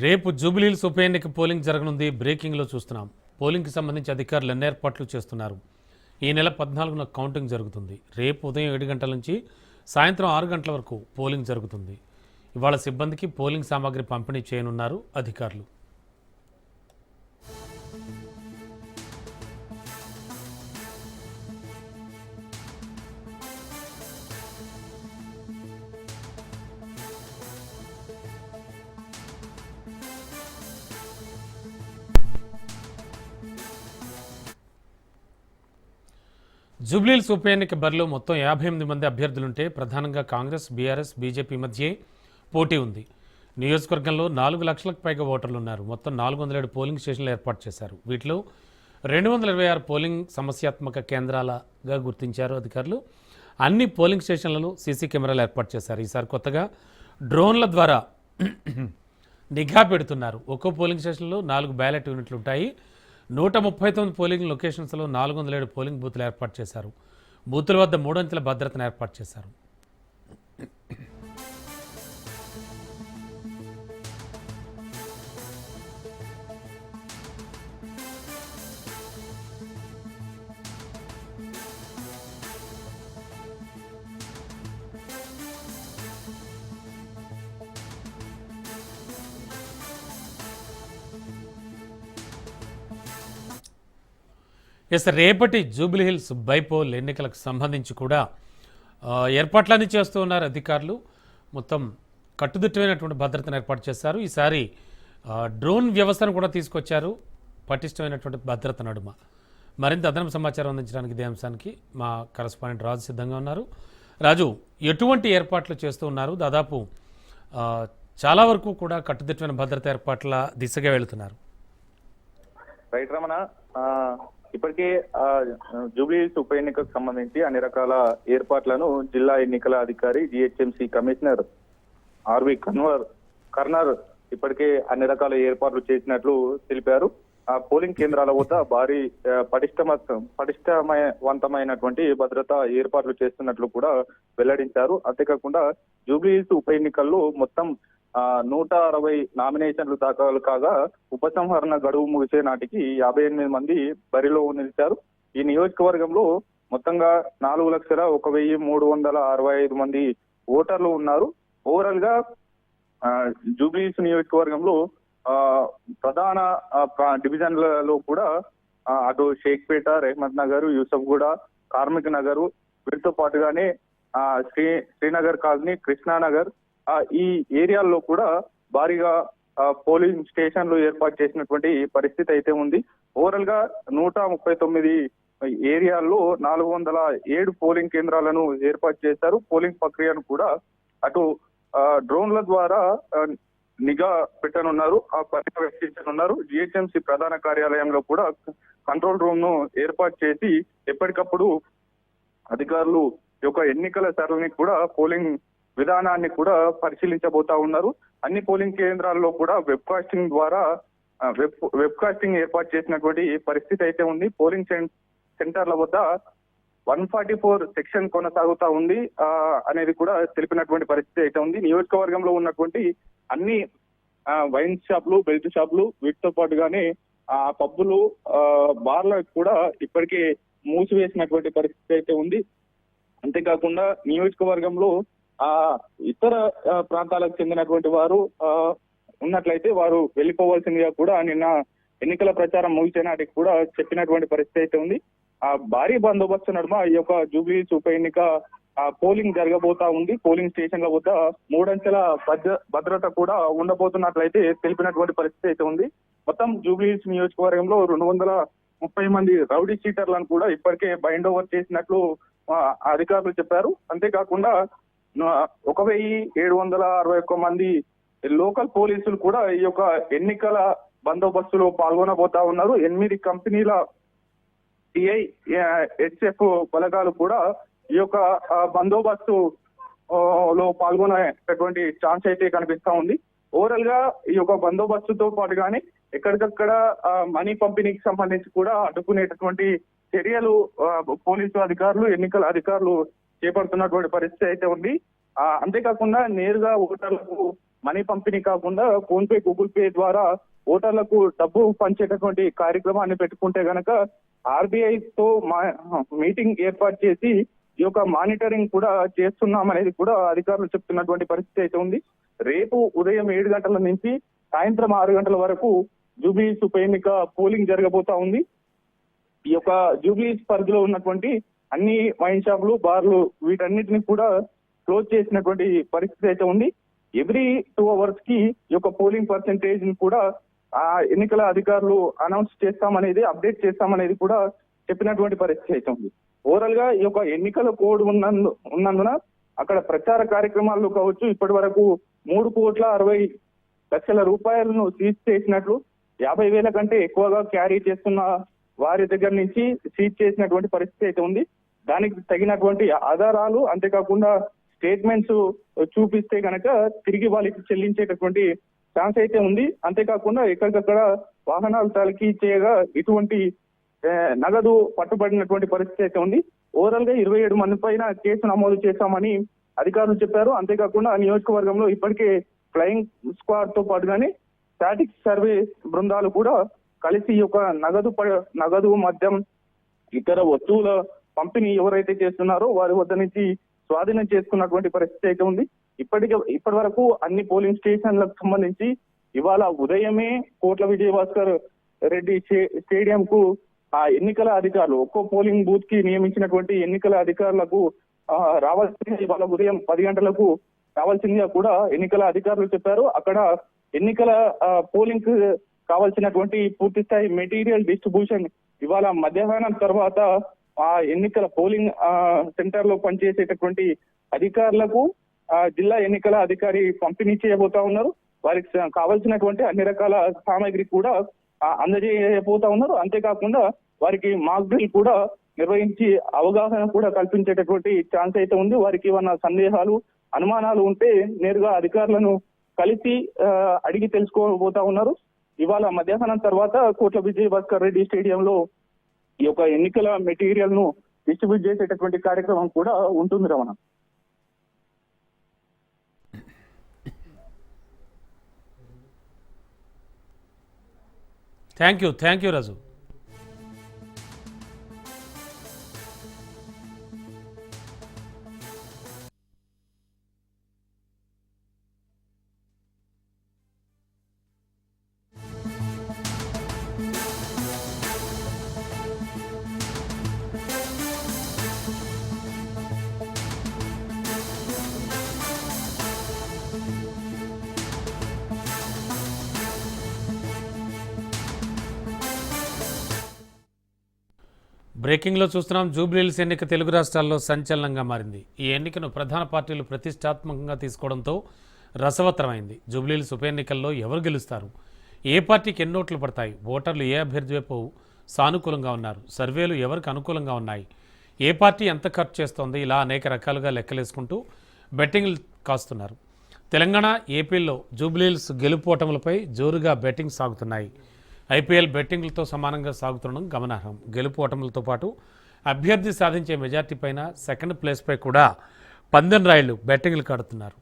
రేపు జూబిలీల్స్ ఉప ఎన్నిక పోలింగ్ జరగనుంది. బ్రేకింగ్లో చూస్తున్నాం. పోలింగ్కి సంబంధించి అధికారులు ఎన్ని ఏర్పాట్లు చేస్తున్నారు. ఈ నెల పద్నాలుగున కౌంటింగ్ జరుగుతుంది. రేపు ఉదయం ఏడు గంటల నుంచి సాయంత్రం ఆరు గంటల వరకు పోలింగ్ జరుగుతుంది. ఇవాళ సిబ్బందికి పోలింగ్ సామాగ్రి పంపిణీ చేయనున్నారు అధికారులు. జూబ్లీల్స్ ఉప ఎన్నిక బరిలో మొత్తం యాభై ఎనిమిది మంది అభ్యర్థులుంటే ప్రధానంగా కాంగ్రెస్ బీఆర్ఎస్ బీజేపీ మధ్యే పోటీ ఉంది. నియోజకవర్గంలో నాలుగు లక్షలకు పైగా ఓటర్లు ఉన్నారు మొత్తం నాలుగు వందల ఏడు పోలింగ్ స్టేషన్లు ఏర్పాటు చేశారు. వీటిలో రెండు వందల ఇరవై ఆరు పోలింగ్ సమస్యాత్మక కేంద్రాలుగా గుర్తించారు అధికారులు. అన్ని పోలింగ్ స్టేషన్లలో సీసీ కెమెరాలు ఏర్పాటు చేశారు. ఈసారి కొత్తగా డ్రోన్ల ద్వారా నిఘా పెడుతున్నారు. ఒక్కో పోలింగ్ స్టేషన్లో నాలుగు బ్యాలెట్ యూనిట్లు ఉంటాయి. నూట ముప్పై తొమ్మిది పోలింగ్ లొకేషన్స్లో నాలుగు వందల ఏడు పోలింగ్ బూత్లు ఏర్పాటు చేశారు. బూతుల వద్ద మూడంచెల భద్రతను ఏర్పాటు చేశారు. ఎస్ రేపటి జూబ్లీ హిల్స్ బైపోల్ ఎన్నికలకు సంబంధించి కూడా ఏర్పాట్లన్నీ చేస్తూ ఉన్నారు అధికారులు. మొత్తం కట్టుదిట్టమైనటువంటి భద్రతను ఏర్పాటు చేశారు. ఈసారి డ్రోన్ వ్యవస్థను కూడా తీసుకొచ్చారు. పటిష్టమైనటువంటి భద్రత నడుమ. మరింత అదనపు సమాచారం అందించడానికి ఇదే అంశానికి మా కరస్పాండెంట్ రాజు సిద్ధంగా ఉన్నారు. రాజు ఎటువంటి ఏర్పాట్లు చేస్తూ ఉన్నారు? దాదాపు చాలా వరకు కూడా కట్టుదిట్టమైన భద్రత ఏర్పాట్ల దిశగా వెళుతున్నారు. రైట్ రమణ ఇప్పటికే ఆ, జూబ్లీహిల్స్ ఉప ఎన్నికకు సంబంధించి అన్ని రకాల ఏర్పాట్లను జిల్లా ఎన్నికల అధికారి జిహెచ్ఎంసీ కమిషనర్ ఆర్వి కన్వర్ కర్నర్ ఇప్పటికే అన్ని రకాల ఏర్పాట్లు చేసినట్లు తెలిపారు. ఆ పోలింగ్ కేంద్రాల వద్ద భారీ పటిష్టమ పటిష్టవంతమైనటువంటి భద్రత ఏర్పాట్లు చేస్తున్నట్లు కూడా వెల్లడించారు. అంతేకాకుండా జూబ్లీహిల్స్ ఉప ఎన్నికల్లో మొత్తం నూట అరవై నామినేషన్లు దాఖలు కాగా ఉపసంహరణ గడువు ముగిసే నాటికి యాభై ఎనిమిది మంది బరిలో నిలిచారు. ఈ నియోజకవర్గంలో మొత్తంగా నాలుగు లక్షల ఒక వెయ్యి మూడు వందల అరవై ఐదు మంది ఓటర్లు ఉన్నారు. ఓవరాల్గా జూబ్లీస్ నియోజకవర్గంలో ఆ, ప్రధాన ప్రా- డివిజన్లలో కూడా అటు షేక్పేట రెహమత్ నగర్ యూసఫ్గూడ కార్మిక్ నగర్ వీటితో పాటుగానే ఆ, శ్రీ శ్రీనగర్ కాలనీ కృష్ణానగర్ ఈ ఏరియాల్లో కూడా భారీగా పోలింగ్ స్టేషన్లు ఏర్పాటు చేసినటువంటి పరిస్థితి అయితే ఉంది. ఓవరాల్గా నూట ముప్పై తొమ్మిది ఏరియాల్లో నాలుగు వందల ఏడు పోలింగ్ కేంద్రాలను ఏర్పాటు చేశారు. పోలింగ్ ప్రక్రియను కూడా అటు డ్రోన్ల ద్వారా నిఘా పెట్టనున్నారు. ఆ పర్యవేక్షించనున్నారు జిహెచ్ఎంసీ ప్రధాన కార్యాలయంలో కూడా కంట్రోల్ రూమ్ను ఏర్పాటు చేసి ఎప్పటికప్పుడు అధికారులు యొక్క ఎన్నికల సరళిని కూడా పోలింగ్ విధానాన్ని కూడా పరిశీలించబోతా ఉన్నారు. అన్ని పోలింగ్ కేంద్రాల్లో కూడా వెబ్ కాస్టింగ్ ద్వారా వెబ్ వెబ్ కాస్టింగ్ ఏర్పాటు చేసినటువంటి పరిస్థితి అయితే ఉంది. పోలింగ్ సెంటర్ల వద్ద వన్ ఫార్టీ ఫోర్ సెక్షన్ కొనసాగుతా ఉంది. అనేది కూడా తెలిపినటువంటి పరిస్థితి అయితే ఉంది. నియోజకవర్గంలో ఉన్నటువంటి అన్ని వైన్ షాపులు బెల్ట్ షాపులు వీటితో పాటుగానే ఆ పబ్బులు ఆ, బార్లకు కూడా ఇప్పటికే మూసివేసినటువంటి పరిస్థితి అయితే ఉంది. అంతేకాకుండా నియోజకవర్గంలో ఆ ఇతర ప్రాంతాలకు చెందినటువంటి వారు ఆ, ఉన్నట్లయితే వారు వెళ్ళిపోవాల్సిందిగా కూడా నిన్న ఎన్నికల ప్రచారం ముగిసే నాటికి కూడా చెప్పినటువంటి పరిస్థితి అయితే ఉంది. ఆ భారీ బందోబస్తు నడుమ ఈ యొక్క జూబ్లీస్ ఉప ఎన్నిక ఆ, పోలింగ్ జరగబోతా ఉంది. పోలింగ్ స్టేషన్ల వద్ద మూడంచెల భద్ర భద్రత కూడా ఉండబోతున్నట్లయితే తెలిపినటువంటి పరిస్థితి అయితే ఉంది. మొత్తం జూబ్లీస్ నియోజకవర్గంలో రెండు వందల ముప్పై మంది రౌడీ సీటర్లను కూడా ఇప్పటికే బైండ్ ఓవర్ చేసినట్లు అధికారులు చెప్పారు. అంతేకాకుండా ఒక వెయ్యి ఏడు వందల అరవై ఒక్క మంది లోకల్ పోలీసులు కూడా ఈ యొక్క ఎన్నికల బందోబస్తులో పాల్గొనబోతా ఉన్నారు. ఎనిమిది కంపెనీల టిఐ హెచ్ఎఫ్ బలగాలు కూడా ఈ యొక్క బందోబస్తు లో పాల్గొనేటటువంటి ఛాన్స్ అయితే కనిపిస్తా ఉంది. ఓవరాల్గా ఈ యొక్క బందోబస్తుతో పాటుగానే ఎక్కడికక్కడ మనీ పంపిణీకి సంబంధించి కూడా అడ్డుకునేటటువంటి చర్యలు పోలీసు అధికారులు ఎన్నికల అధికారులు చేపడుతున్నటువంటి పరిస్థితి అయితే ఉంది. అంతేకాకుండా నేరుగా ఓటర్లకు మనీ పంపిణీ కాకుండా ఫోన్ పే గూగుల్ పే ద్వారా ఓటర్లకు డబ్బు పంచేటటువంటి కార్యక్రమాన్ని పెట్టుకుంటే గనక ఆర్బీఐ తో మా- మీటింగ్ ఏర్పాటు చేసి ఈ యొక్క మానిటరింగ్ కూడా చేస్తున్నాం అనేది కూడా అధికారులు చెప్తున్నటువంటి పరిస్థితి అయితే ఉంది. రేపు ఉదయం ఏడు గంటల నుంచి సాయంత్రం ఆరు గంటల వరకు జూబ్లీస్ ఉప ఎన్నిక పోలింగ్ జరగబోతా ఉంది. ఈ యొక్క జూబ్లీస్ పరిధిలో ఉన్నటువంటి అన్ని వైన్ షాపులు బార్లు వీటన్నిటిని కూడా క్లోజ్ చేసినటువంటి పరిస్థితి అయితే ఉంది. ఎవ్రీ టూ అవర్స్కి ఈ యొక్క పోలింగ్ పర్సంటేజ్ని కూడా ఆ ఎన్నికల అధికారులు అనౌన్స్ చేస్తామనేది అప్డేట్ చేస్తామనేది కూడా చెప్పినటువంటి పరిస్థితి అయితే ఉంది. ఓవరాల్గా ఈ యొక్క ఎన్నికల కోడ్ ఉన్నందు ఉన్నందున అక్కడ ప్రచార కార్యక్రమాల్లో కావచ్చు ఇప్పటి వరకు మూడు కోట్ల అరవై లక్షల రూపాయలను సీజ్ చేసినట్లు యాభై వేల కంటే ఎక్కువగా క్యారీ చేస్తున్న వారి దగ్గర నుంచి సీజ్ చేసినటువంటి పరిస్థితి అయితే ఉంది. దానికి తగినటువంటి ఆధారాలు అంతేకాకుండా స్టేట్మెంట్స్ చూపిస్తే కనుక తిరిగి వాళ్ళకి చెల్లించేటటువంటి ఛాన్స్ అయితే ఉంది. అంతేకాకుండా ఎక్కడికక్కడ వాహనాలు తలకి చేయగా ఇటువంటి నగదు పట్టుబడినటువంటి పరిస్థితి అయితే ఉంది. ఓవరాల్గా ఇరవై ఏడు మంది పైన కేసు నమోదు చేశామని అధికారులు చెప్పారు. అంతేకాకుండా నియోజకవర్గంలో ఇప్పటికే ఫ్లయింగ్ స్క్వాడ్తో పాటుగానే స్టాటిక్ సర్వే బృందాలు కూడా కలిసి ఒక నగదు నగదు మద్యం ఇతర వస్తువుల పంపిణీ ఎవరైతే చేస్తున్నారో వారి వద్ద నుంచి స్వాధీనం చేసుకున్నటువంటి పరిస్థితి అయితే ఉంది. ఇప్పటికే ఇప్పటి వరకు అన్ని పోలింగ్ స్టేషన్లకు సంబంధించి ఇవాళ ఉదయమే కోట్ల విజయభాస్కర్ రెడ్డి స్టేడియం కు ఆ ఎన్నికల అధికారులు ఒక్కో పోలింగ్ బూత్కి నియమించినటువంటి ఎన్నికల అధికారులకు ఆ, రావాల్సింది ఇవాళ ఉదయం పది గంటలకు రావాల్సిందిగా కూడా ఎన్నికల అధికారులు చెప్పారు. అక్కడ ఎన్నికల పోలింగ్ కావాల్సినటువంటి పూర్తి స్థాయి మెటీరియల్ డిస్ట్రిబ్యూషన్ ఇవాళ మధ్యాహ్నం తర్వాత ఆ ఎన్నికల పోలింగ్ ఆ, సెంటర్లో పనిచేసేటటువంటి అధికారులకు ఆ, జిల్లా ఎన్నికల అధికారి పంపిణీ చేయబోతా ఉన్నారు. వారికి కావలసినటువంటి కావాల్సినటువంటి అన్ని రకాల సామాగ్రి కూడా అందజేయబోతా ఉన్నారు. అంతేకాకుండా వారికి మాక్ డ్రిల్ కూడా నిర్వహించి అవగాహన కూడా కల్పించేటటువంటి ఛాన్స్ అయితే ఉంది. వారికి ఏమన్నా సందేహాలు అనుమానాలు ఉంటే నేరుగా అధికారులను కలిసి ఆ, అడిగి తెలుసుకోబోతా ఉన్నారు. ఇవాళ మధ్యాహ్నం తర్వాత కోట్ల విజయ్ భాస్కర్ రెడ్డి స్టేడియంలో ఈ యొక్క ఎన్నికల మెటీరియల్ను డిస్ట్రిబ్యూట్ చేసేటటువంటి కార్యక్రమం కూడా ఉంటుంది Ramana. Thank you thank you Raju బ్రేకింగ్లో చూస్తున్నాం. జూబ్లీహిల్స్ ఎన్నిక తెలుగు రాష్ట్రాల్లో సంచలనంగా మారింది. ఈ ఎన్నికను ప్రధాన పార్టీలు ప్రతిష్టాత్మకంగా తీసుకోవడంతో రసవత్తరమైంది. జూబ్లీహిల్స్ ఉప ఎన్నికల్లో ఎవరు గెలుస్తారు? ఏ పార్టీకి ఎన్ని ఓట్లు పడతాయి? ఓటర్లు ఏ అభ్యర్థి వైపు సానుకూలంగా ఉన్నారు? సర్వేలు ఎవరికి అనుకూలంగా ఉన్నాయి? ఏ పార్టీ ఎంత ఖర్చు చేస్తోంది? ఇలా అనేక రకాలుగా లెక్కలేసుకుంటూ బెట్టింగ్లు కాస్తున్నారు. తెలంగాణ ఏపీలో జూబ్లీహిల్స్ గెలుపోటములపై జోరుగా బెట్టింగ్ సాగుతున్నాయి. ఐపీఎల్ బెట్టింగ్లతో సమానంగా సాగుతుండడం గమనార్హం. గెలుపు ఓటములతో పాటు అభ్యర్థి సాధించే మెజార్టీ పైన సెకండ్ ప్లేస్పై కూడా పందెం రాయలు బెట్టింగ్లు కడుతున్నారు.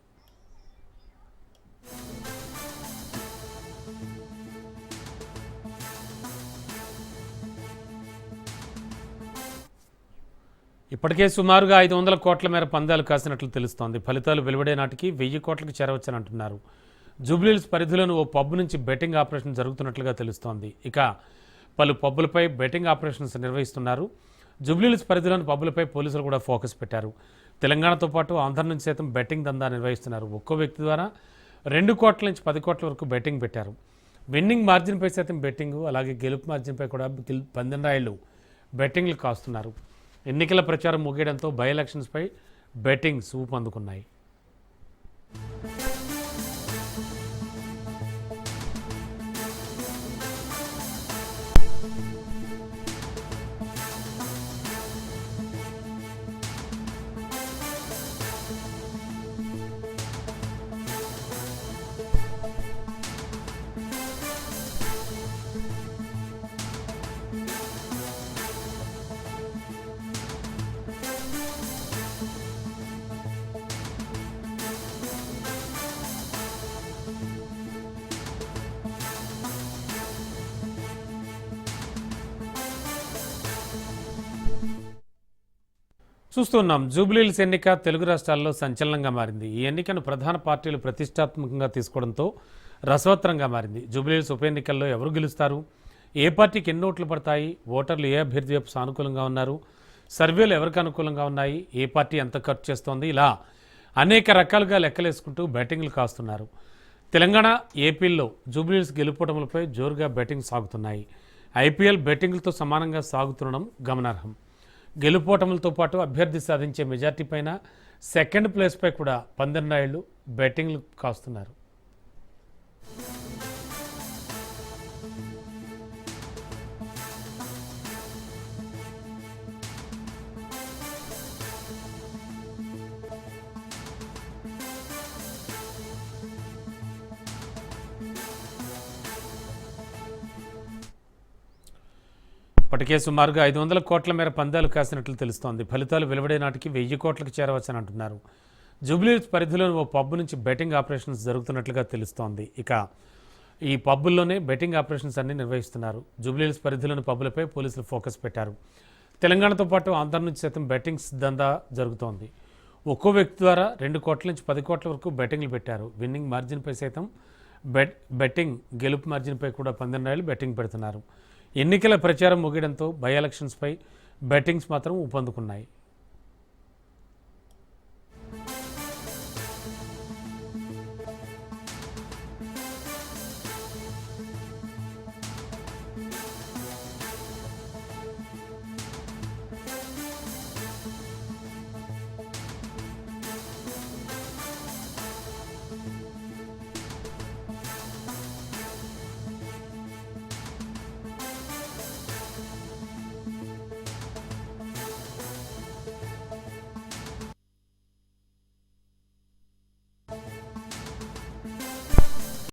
ఇప్పటికే సుమారుగా ఐదు వందల కోట్ల మేర పందాలు కాసినట్లు తెలుస్తోంది. ఫలితాలు వెలువడే నాటికి వెయ్యి కోట్లకు చేరవచ్చని అంటున్నారు. జూబ్లీల్స్ పరిధిలోని ఓ పబ్ నుంచి బెట్టింగ్ ఆపరేషన్ జరుగుతున్నట్లుగా తెలుస్తోంది. ఇక పలు పబ్బులపై బెట్టింగ్ ఆపరేషన్స్ నిర్వహిస్తున్నారు. జూబ్లీల్స్ పరిధిలోని పబ్బులపై పోలీసులు కూడా ఫోకస్ పెట్టారు. తెలంగాణతో పాటు ఆంధ్ర నుంచి సైతం బెట్టింగ్ దందా నిర్వహిస్తున్నారు. ఒక్కో వ్యక్తి ద్వారా రెండు కోట్ల నుంచి పది కోట్ల వరకు బెట్టింగ్ పెట్టారు. విన్నింగ్ మార్జిన్పై సైతం బెట్టింగ్ అలాగే గెలుపు మార్జిన్పై కూడా గిల్ పందెం బెట్టింగ్లు కాస్తున్నారు. ఎన్నికల ప్రచారం ముగియడంతో బై ఎలక్షన్స్పై బెట్టింగ్స్ ఊపందుకున్నాయి. చూస్తున్నాం. జూబ్లీల్స్ ఎన్నిక తెలుగు రాష్ట్రాల్లో సంచలనంగా మారింది. ఈ ఎన్నికను ప్రధాన పార్టీలు ప్రతిష్టాత్మకంగా తీసుకోవడంతో రసవత్తరంగా మారింది. జూబ్లీల్స్ ఉప ఎన్నికల్లో ఎవరు గెలుస్తారు? ఏ పార్టీకి ఎన్ని ఓట్లు పడతాయి? ఓటర్లు ఏ అభ్యర్థి వైపు సానుకూలంగా ఉన్నారు? సర్వేలు ఎవరికి అనుకూలంగా ఉన్నాయి? ఏ పార్టీ ఎంత ఖర్చు చేస్తోంది? ఇలా అనేక రకాలుగా లెక్కలేసుకుంటూ బ్యాటింగ్లు కాస్తున్నారు. తెలంగాణ ఏపీల్లో జూబ్లీల్స్ గెలుపోవడంపై జోరుగా బెట్టింగ్ సాగుతున్నాయి. ఐపీఎల్ బెట్టింగ్లతో సమానంగా సాగుతుండడం గమనార్హం. గెలుపోటములతో పాటు అభ్యర్థి సాధించే మెజార్టీ పైన సెకండ్ ప్లేస్పై కూడా పందెన్నాయుళ్ళు బెట్టింగ్లు కాస్తున్నారు. ఇప్పటికే సుమారుగా ఐదు వందల కోట్ల మేర పందాలు కాసినట్లు తెలుస్తోంది. ఫలితాలు వెలువడే నాటికి వెయ్యి కోట్లకు చేరవచ్చని అంటున్నారు. జూబ్లీహిల్స్ పరిధిలోని ఓ పబ్ నుంచి బెట్టింగ్ ఆపరేషన్స్ జరుగుతున్నట్లుగా తెలుస్తోంది. ఇక ఈ పబ్బుల్లోనే బెట్టింగ్ ఆపరేషన్స్ అన్ని నిర్వహిస్తున్నారు. జూబ్లీహిల్స్ పరిధిలోని పబ్బులపై పోలీసులు ఫోకస్ పెట్టారు. తెలంగాణతో పాటు ఆంధ్ర నుంచి సైతం బెట్టింగ్స్ దందా జరుగుతోంది. ఒక్కో వ్యక్తి ద్వారా రెండు కోట్ల నుంచి పది కోట్ల వరకు బెట్టింగ్లు పెట్టారు. విన్నింగ్ మార్జిన్పై సైతం బెట్ బెట్టింగ్ గెలుపు మార్జిన్పై కూడా పందెం బెట్టింగ్ పెడుతున్నారు. ఎన్నికల ప్రచారం ముగియడంతో బై ఎలక్షన్స్పై బెట్టింగ్స్ మాత్రం ఊపందుకున్నాయి.